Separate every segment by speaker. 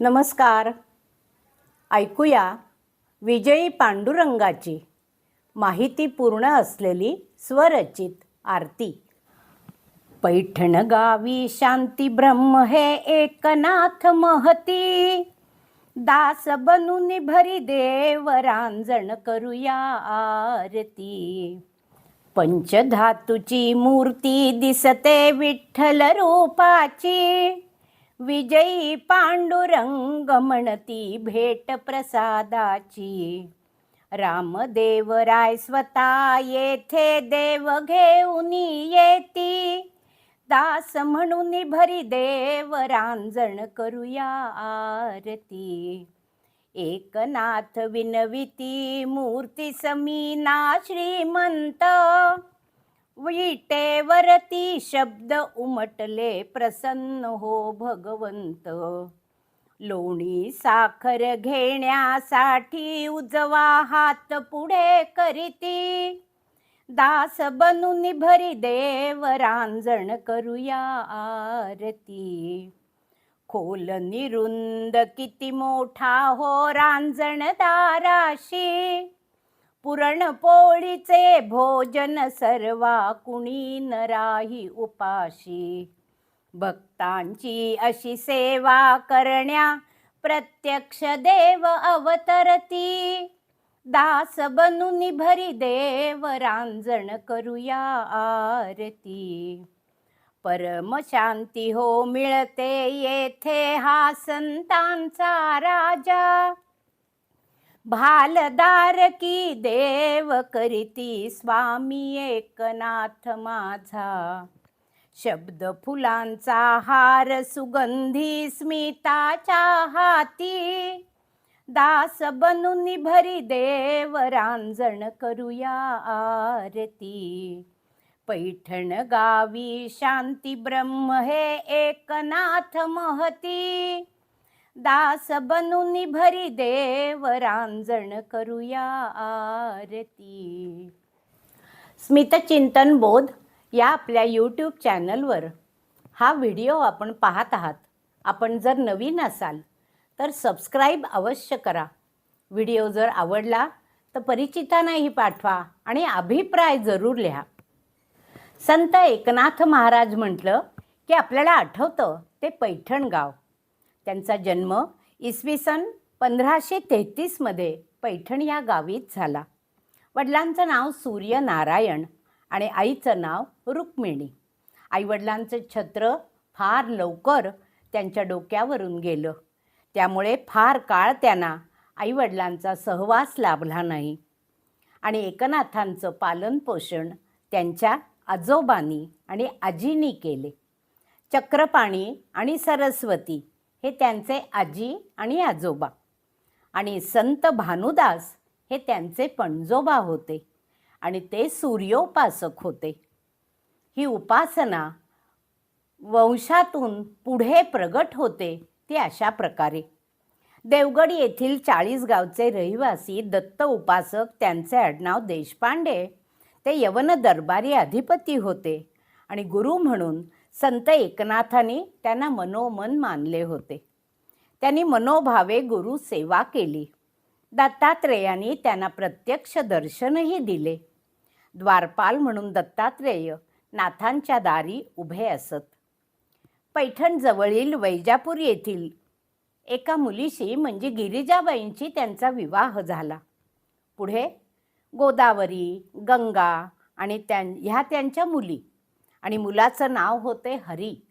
Speaker 1: नमस्कार. ऐकूया विजयी पांडुरंगाची माहितीपूर्ण असलेली स्वरचित आरती. पैठण गावी शांती ब्रह्म हे एकनाथ महती. दास बनून भरी देव रांजण करूया आरती. पंचधातूची मूर्ती दिसते विठ्ठल रूपाची. विजयी पांडुरंग म्हणती भेट प्रसादाची. रामदेवराय स्वतः येथे देव घेऊन येती. दास म्हणून भरी देव रांजण करूया आरती. एकनाथ विनविती मूर्ती समीना श्रीमंत. विटेवरती शब्द उमटले प्रसन्न हो भगवंत. लोणी साखर घेण्यासाठी उजवा हात पुढे करीती. दास बनून भरी देव रांजण करूया आरती. खोल निरुंद किती मोठा हो रांजण दाराशी पुरणपोळीचे भोजन सर्वा कुणी न राही उपाशी. भक्तांची अशी सेवा करण्या प्रत्यक्ष देव अवतरती. दास बनून भरी देव रांजण करूया आरती. परम शांती हो मिळते येथे हा संतांचा राजा. भालदार की देव करीती स्वामी एकनाथ माझा. शब्द फुलांचा हार सुगंधी स्मिताच्या हाती. दास बनून भरी देव रांजण करूया आरती. पैठण गावी शांती ब्रह्म हे एकनाथ महती. दास बनून भरी देव रांजण करूया आरती. स्मितचिंतन बोध या आपल्या यूट्यूब चॅनलवर हा व्हिडिओ आपण पाहत आहात. आपण जर नवीन असाल तर सबस्क्राईब अवश्य करा. व्हिडिओ जर आवडला तर परिचितांनाही पाठवा आणि अभिप्राय जरूर लिहा. संत एकनाथ महाराज म्हटलं की आपल्याला आठवतं ते पैठण गाव. त्यांचा जन्म इसवी सन पंधराशे तेहतीसमध्ये पैठण या गावीत झाला. वडिलांचं नाव सूर्यनारायण आणि आईचं नाव रुक्मिणी. आईवडिलांचं छत्र फार लवकर त्यांच्या डोक्यावरून गेलं. त्यामुळे फार काळ त्यांना आईवडिलांचा सहवास लाभला नाही. आणि एकनाथांचं पालनपोषण त्यांच्या आजोबांनी आणि आजीनी केले. चक्रपाणी आणि सरस्वती हे त्यांचे आजी आणि आजोबा. आणि संत भानुदास हे त्यांचे पणजोबा होते. आणि ते सूर्योपासक होते. ही उपासना वंशातून पुढे प्रगट होते ती अशा प्रकारे. देवगड येथील चाळीस गावचे रहिवासी दत्त उपासक त्यांचे आडनाव देशपांडे. ते यवन दरबारी अधिपती होते. आणि गुरु म्हणून संत एकनाथांनी त्यांना मनोमन मानले होते. त्यांनी मनोभावे गुरु सेवा केली. दत्तात्रेयांनी त्यांना प्रत्यक्ष दर्शनही दिले. द्वारपाल म्हणून दत्तात्रेय नाथांच्या दारी उभे असत. पैठणजवळील वैजापूर येथील एका मुलीशी म्हणजे गिरिजाबाईंची त्यांचा विवाह झाला. पुढे गोदावरी गंगा आणि त्यां ह्या त्यांच्या मुली. आणि मुलाचं नाव होते हरी.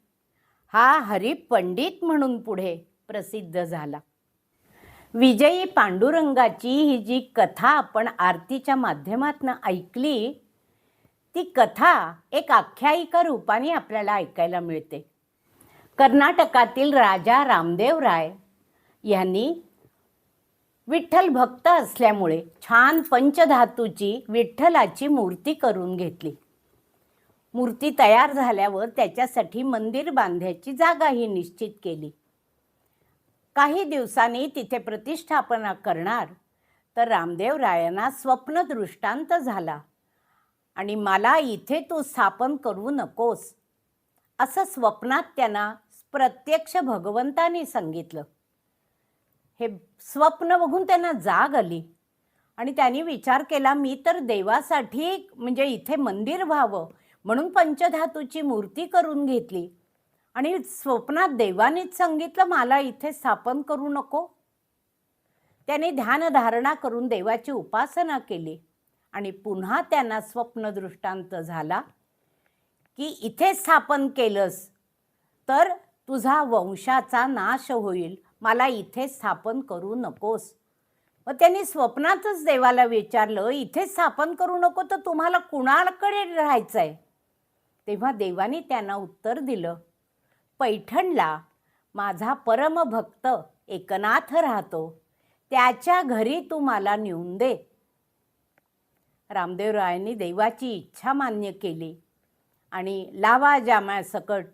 Speaker 1: हा हरी पंडित म्हणून पुढे प्रसिद्ध झाला. विजयी पांडुरंगाची ही जी कथा आपण आरतीच्या माध्यमातून ऐकली ती कथा एक आख्यायिका रूपाने आपल्याला ऐकायला मिळते. कर्नाटकातील राजा रामदेव राय यांनी विठ्ठल भक्त असल्यामुळे छान पंचधातूची विठ्ठलाची मूर्ती करून घेतली. मूर्ती तयार झाल्यावर त्याच्यासाठी मंदिर बांधायची जागाही निश्चित केली. काही दिवसांनी तिथे प्रतिष्ठापना करणार तर रामदेव रायांना स्वप्न दृष्टांत झाला. आणि मला इथे तू स्थापन करू नकोस असं स्वप्नात त्यांना प्रत्यक्ष भगवंतानी सांगितलं. हे स्वप्न बघून त्यांना जाग आली आणि त्यांनी विचार केला मी तर देवासाठी म्हणजे इथे मंदिर व्हावं म्हणून पंचधातूची मूर्ती करून घेतली. आणि स्वप्नात देवानेच सांगितलं मला इथे स्थापन करू नको. त्याने ध्यानधारणा करून देवाची उपासना केली. आणि पुन्हा त्यांना स्वप्नदृष्टांत झाला की इथे स्थापन केलंस तर तुझा वंशाचा नाश होईल. मला इथे स्थापन करू नकोस. मग त्यांनी स्वप्नातच देवाला विचारलं इथे स्थापन करू नको तर तुम्हाला कुणाकडे राहायचं आहे तेव्हा देवाने त्यांना उत्तर दिलं पैठणला माझा परमभक्त एकनाथ राहतो. त्याच्या घरी तू मला नेऊन दे. रामदेवरायांनी देवाची इच्छा मान्य केली आणि लावा जाम्यासकट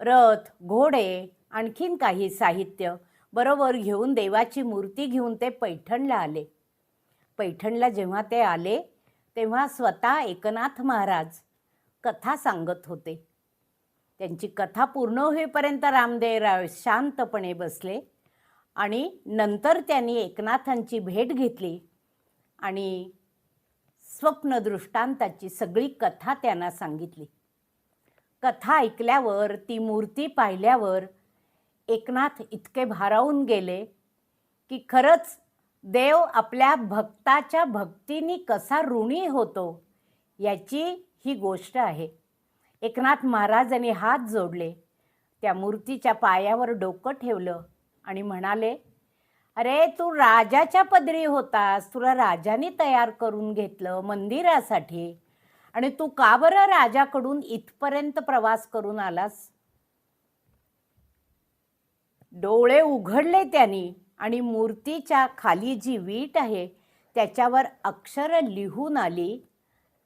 Speaker 1: रथ घोडे आणखीन काही साहित्य बरोबर घेऊन देवाची मूर्ती घेऊन ते पैठणला आले. पैठणला जेव्हा ते आले तेव्हा स्वतः एकनाथ महाराज कथा सांगत होते. त्यांची कथा पूर्ण होईपर्यंत रामदेवराव शांतपणे बसले आणि नंतर त्यांनी एकनाथांची भेट घेतली आणि स्वप्नदृष्टांताची सगळी कथा त्यांना सांगितली. कथा ऐकल्यावर ती मूर्ती पाहिल्यावर एकनाथ इतके भारावून गेले की खरंच देव आपल्या भक्ताच्या भक्तीने कसा ऋणी होतो. याची ही गोष्ट आहे. एकनाथ महाराजांनी हात जोडले. त्या मूर्तीच्या पायावर डोकं ठेवलं आणि म्हणाले अरे तू राजाच्या पदरी होतास. तुला राजाने तयार करून घेतलं मंदिरासाठी. आणि तू का बरं राजाकडून इथपर्यंत प्रवास करून आलास? डोळे उघडले त्यांनी आणि मूर्तीच्या खाली जी वीट आहे त्याच्यावर अक्षर लिहून आली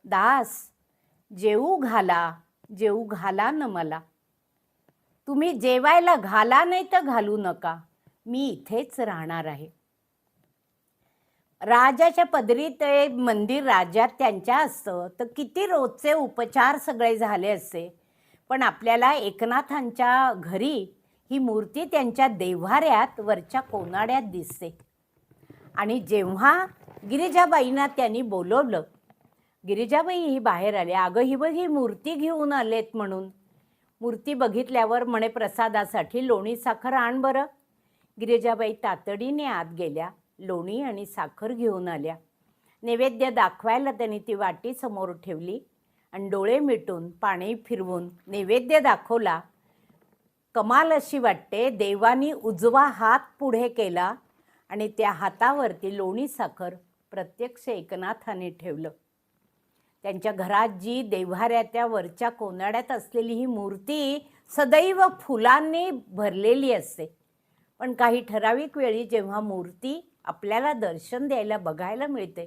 Speaker 1: दास जेऊ घाला जेऊ घाला न मला. तुम्ही जेवायला घाला नाही तर घालू नका. मी इथेच राहणार आहे. राजाच्या पदरी ते मंदिर राज्यात त्यांच्या असतं. तर किती रोजचे उपचार सगळे झाले असते पण आपल्याला एकनाथांच्या घरी ही मूर्ती त्यांच्या देव्हाऱ्यात वरच्या कोनाड्यात दिसते. आणि जेव्हा गिरिजाबाईंना त्यांनी बोलवलं गिरिजाबाई ही बाहेर आली. अगं ही बघ ही मूर्ती घेऊन आलेत म्हणून. मूर्ती बघितल्यावर म्हणे प्रसादासाठी लोणी साखर आण बरं. गिरिजाबाई तातडीने आत गेल्या. लोणी आणि साखर घेऊन आल्या. नैवेद्य दाखवायला त्यांनी ती वाटी समोर ठेवली आणि डोळे मिटून पाणी फिरवून नैवेद्य दाखवला. कमाल अशी वाटते. देवानी उजवा हात पुढे केला आणि त्या हातावरती लोणी साखर प्रत्यक्ष एकनाथाने ठेवलं. त्यांच्या घरात जी देव्हाऱ्याच्या वरच्या कोनाड्यात असलेली ही मूर्ती सदैव फुलांनी भरलेली असते. पण काही ठराविक वेळी जेव्हा मूर्ती आपल्याला दर्शन द्यायला बघायला मिळते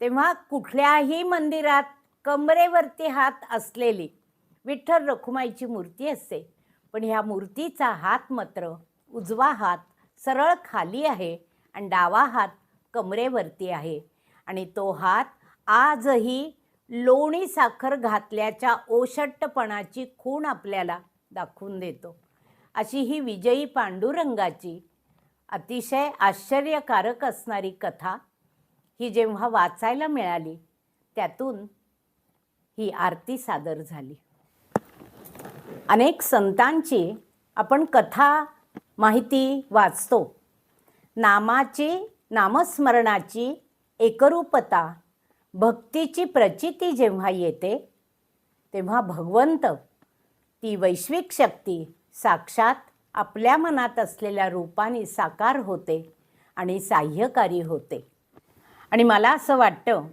Speaker 1: तेव्हा कुठल्याही मंदिरात कमरेवरती हात असलेली विठ्ठल रखुमाईची मूर्ती असते. पण ह्या मूर्तीचा हात मात्र उजवा हात सरळ खाली आहे आणि डावा हात कमरेवरती आहे. आणि तो हात आजही लोणी साखर घातल्याच्या ओशट्टपणाची खूण आपल्याला दाखवून देतो. अशी ही विजयी पांडुरंगाची अतिशय आश्चर्यकारक असणारी कथा ही जेव्हा वाचायला मिळाली त्यातून ही आरती सादर झाली. अनेक संतांची आपण कथा माहिती वाचतो. नामाची नामस्मरणाची एकरूपता भक्तीची प्रचिती जेव्हा येते तेव्हा भगवंत ती वैश्विक शक्ती साक्षात आपल्या मनात असलेल्या रूपाने साकार होते आणि साह्यकारी होते. आणि मला असं वाटतं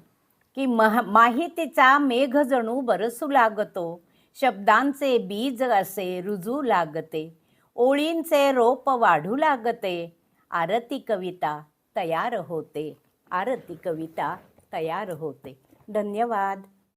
Speaker 1: की मह माहितीचा मेघ जणू बरसू लागतो शब्दांचे बीज असे रुजू लागते ओळींचे रोप वाढू लागते आरती कविता तयार होते. आरती कविता तयार होते. धन्यवाद.